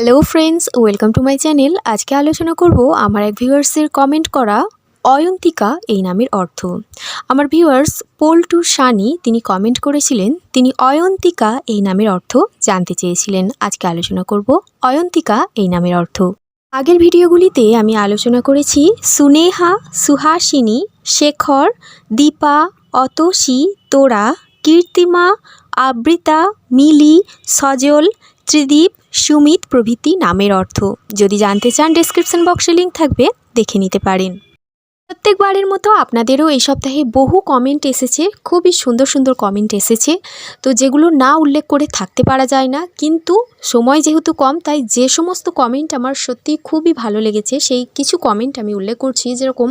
Hello friends welcome to my channel আজকে আলোচনা করব আমার এক ভিউয়ার্সের কমেন্ট করা অয়ন্তিকা এই নামের অর্থ। আমার ভিউয়ার্স পোল্টু সানি, তিনি কমেন্ট করেছিলেন, তিনি অয়ন্তিকা এই নামের অর্থ জানতে চেয়েছিলেন। আজকে আলোচনা করব অয়ন্তিকা এই নামের অর্থ। আগের ভিডিওগুলিতে আমি আলোচনা করেছি সুনেহা, সুহাসিনী, শেখর, দীপা, অতসী, তোরা, কীর্তিমা, আবৃতা, মিলি, সজল ত্রিদীপ সুমিত প্রভৃতি নামের অর্থ। যদি জানতে চান ডেসক্রিপশন বক্সে লিঙ্ক থাকবে, দেখে নিতে পারেন। প্রত্যেকবারের মতো আপনাদেরও এই সপ্তাহে বহু কমেন্ট এসেছে, খুবই সুন্দর সুন্দর কমেন্ট এসেছে। তো যেগুলো না উল্লেখ করে থাকতে পারা যায় না, কিন্তু সময় যেহেতু কম, তাই যে সমস্ত কমেন্ট আমার সত্যি খুবই ভালো লেগেছে, সেই কিছু কমেন্ট আমি উল্লেখ করছি। যেরকম,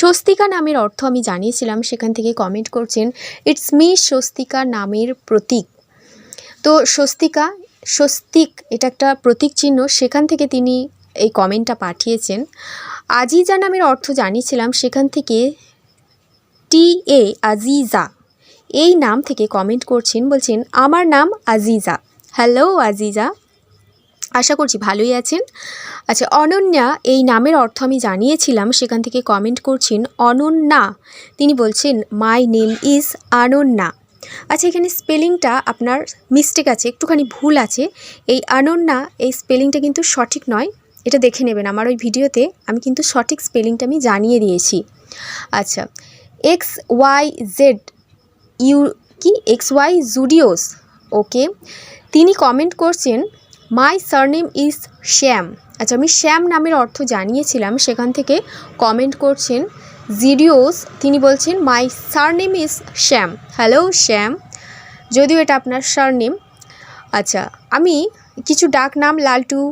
স্বস্তিকা নামের অর্থ আমি জানিয়েছিলাম, সেখান থেকে কমেন্ট করছেন ইটস মি স্বস্তিকা নামের প্রতীক। তো স্বস্তিকা স্বস্তিক, এটা একটা প্রতীক চিহ্ন। সেখান থেকে তিনি এই কমেন্টটা পাঠিয়েছেন। আজিজা নামের অর্থ জানিয়েছিলাম, সেখান থেকে টি এ আজিজা, এই নাম থেকে কমেন্ট করছেন, বলছেন, আমার নাম আজিজা। হ্যালো, আজিজা। আশা করছি ভালোই আছেন। আচ্ছা অনন্যা, এই নামের অর্থ আমি জানিয়েছিলাম, সেখান থেকে কমেন্ট করছেন, অনন্যা। তিনি বলছেন, মাই নেম ইজ আনন্যা। আচ্ছা এখানে স্পেলিংটা আপনার মিস্টেক আছে, একটুখানি ভুল আছে। এই আনন্যা, এই স্পেলিংটা কিন্তু সঠিক নয়, এটা দেখে নেবেন। আমার ওই ভিডিওতে আমি কিন্তু সঠিক স্পেলিংটা আমি জানিয়ে দিয়েছি। আচ্ছা এক্স ওয়াই জেড ইউ, কি? এক্স ওয়াই জুডিওস, ওকে। তিনি কমেন্ট করছেন, মাই সারনেম ইজ শ্যাম। আচ্ছা আমি শ্যাম নামের অর্থ জানিয়েছিলাম, সেখান থেকে কমেন্ট করছেন জিডিওস তিনি বলছেন my surname is Shyam hello Shyam যদিও এটা আপনার সারনেম আচ্ছা আমি কিছু ডাক নাম, লালটু,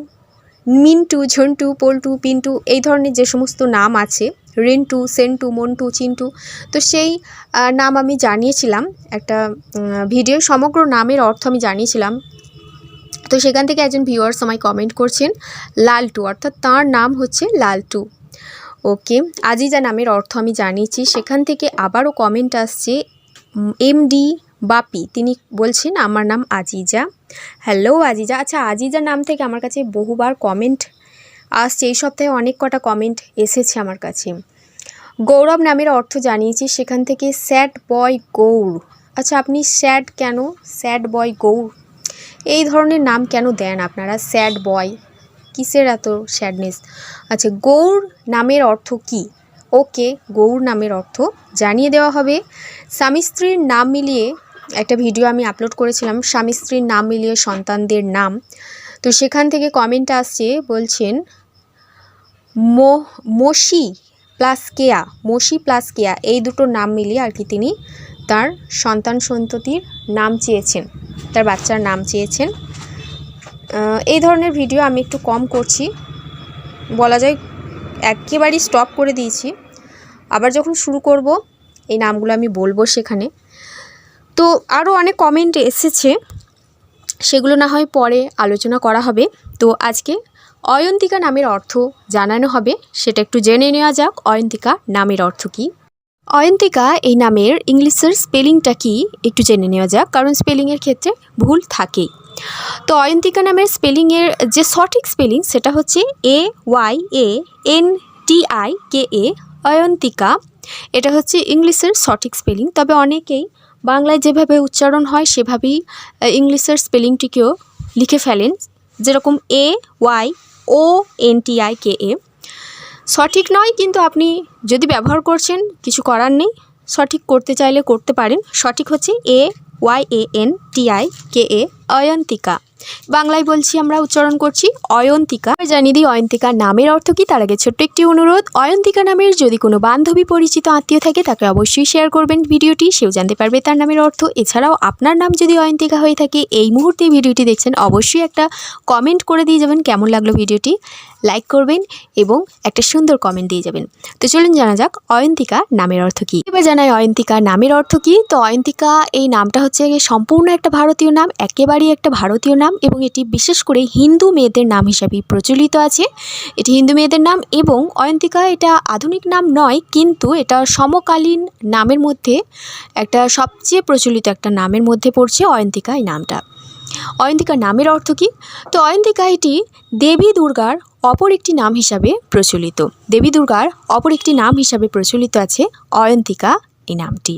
মিন্টু, ঝন্টু, পল্টু, পিন্টু, এই ধরনের যে সমস্ত নাম আছে, রিন্টু, সেন্টু, মন্টু, চিন্টু, তো সেই নাম আমি জানিয়েছিলাম। একটা ভিডিও, সমগ্র নামের অর্থ আমি জানিয়েছিলাম। তো সেখান থেকে একজন ভিউয়ার্স আমায় কমেন্ট করছেন, লালটু, অর্থাৎ তার নাম হচ্ছে লালটু। ওকে আজিজা নামের অর্থ আমি জানিয়েছি। সেখান থেকে আবারও কমেন্ট আসছে এমডি বাপি। তিনি বলছেন, আমার নাম আজিজা। হ্যালো আজিজা। আচ্ছা আজিজা নাম থেকে আমার কাছে বহুবার কমেন্ট আসছে। এই সপ্তাহে অনেক কটা কমেন্ট এসেছে আমার কাছে। গৌরব নামের অর্থ জানিয়েছি। সেখান থেকে স্যাড বয় গৌর। আচ্ছা আপনি স্যাড কেন? Sad boy Gour. এই ধরনের নাম কেন দেন আপনারা? স্যাড বয় কিসের এত স্যাডনেস আচ্ছা গৌর নামের অর্থ কি? ওকে, গৌর নামের অর্থ জানিয়ে দেওয়া হবে। স্বামী স্ত্রীর নাম মিলিয়ে একটা ভিডিও আমি আপলোড করেছিলাম, স্বামী স্ত্রীর নাম মিলিয়ে সন্তানদের নাম। তো সেখান থেকে কমেন্ট আসছে, বলছেন, মো, মসি প্লাস কেয়া, মসি প্লাস কেয়া, এই দুটো নাম মিলিয়ে আর কি তিনি তার সন্তান সন্ততির নাম চেয়েছেন, তার বাচ্চার নাম চেয়েছেন। এই ধরনের ভিডিও আমি একটু কম করছি। বলা যায় একেবারেই স্টপ করে দিয়েছি। আবার যখন শুরু করব, এই নামগুলো আমি বলব সেখানে। তো আরও অনেক কমেন্ট এসেছে, সেগুলো না হয় পরে আলোচনা করা হবে। তো আজকে অয়ন্তিকা নামের অর্থ জানানো হবে, সেটা একটু জেনে নেওয়া যাক, অয়ন্তিকা নামের অর্থ কী? অয়ন্তিকা এই নামের ইংলিশের স্পেলিংটা কি, একটু জেনে নেওয়া যাক, কারণ স্পেলিংয়ের ক্ষেত্রে ভুল থাকেই। তো অয়ন্তিকা নামের স্পেলিংয়ের যে সঠিক স্পেলিং সেটা হচ্ছে A, Y, A, N, T, I, K, A, Ayantika. এটা হচ্ছে ইংলিশের সঠিক স্পেলিং। তবে অনেকেই বাংলায় যেভাবে উচ্চারণ হয় সেভাবেই ইংলিশের স্পেলিংটিকেও লিখে ফেলেন। যেরকম A, Y, O, N, T, I, K, A. সঠিক নয়, কিন্তু আপনি যদি ব্যবহার করছেন, কিছু করার নেই, সঠিক করতে চাইলে করতে পারেন। সঠিক হচ্ছে A, Y, A, N, T, I, K, A. Ayantika. বাংলায় বলছি আমরা, উচ্চারণ করছি অয়ন্তিকা। জানিয়ে দিই অয়ন্তিকা নামের অর্থ কি, তার আগে ছোট্ট একটি অনুরোধ। অয়ন্তিকা নামের যদি কোনো বান্ধবী পরিচিত আত্মীয় থাকে, তাকে অবশ্যই শেয়ার করবেন ভিডিওটি। সেও জানতে পারবে তার নামের অর্থ। এছাড়াও আপনার নাম যদি অয়ন্তিকা হয়ে থাকে, এই মুহূর্তে ভিডিওটি দেখছেন, অবশ্যই একটা কমেন্ট করে দিয়ে যাবেন কেমন লাগল ভিডিওটি। লাইক করবেন এবং একটা সুন্দর কমেন্ট দিয়ে যাবেন। তো চলুন জানা যাক, অয়ন্তিকা নামের অর্থ কী। এবার জানাই অয়ন্তিকা নামের অর্থ কী। তো অয়ন্তিকা, এই নামটা হচ্ছে সম্পূর্ণ একটা ভারতীয় নাম, একেবারেই একটা ভারতীয় নাম এবং এটি বিশেষ করে হিন্দু মেয়েদের নাম হিসাবে প্রচলিত আছে। এটি হিন্দু মেয়েদের নাম এবং অয়ন্তিকা এটা আধুনিক নাম নয়, কিন্তু এটা সমকালীন নামের মধ্যে একটা সবচেয়ে প্রচলিত একটা নামের মধ্যে পড়ছে অয়ন্তিকা এই নামটা। অয়ন্তিকা নামের অর্থ কী? তো অয়ন্তিকা এটি দেবী দুর্গার অপর একটি নাম হিসাবে প্রচলিত। দেবী দুর্গার অপর একটি নাম হিসাবে প্রচলিত আছে অয়ন্তিকা এই নামটি।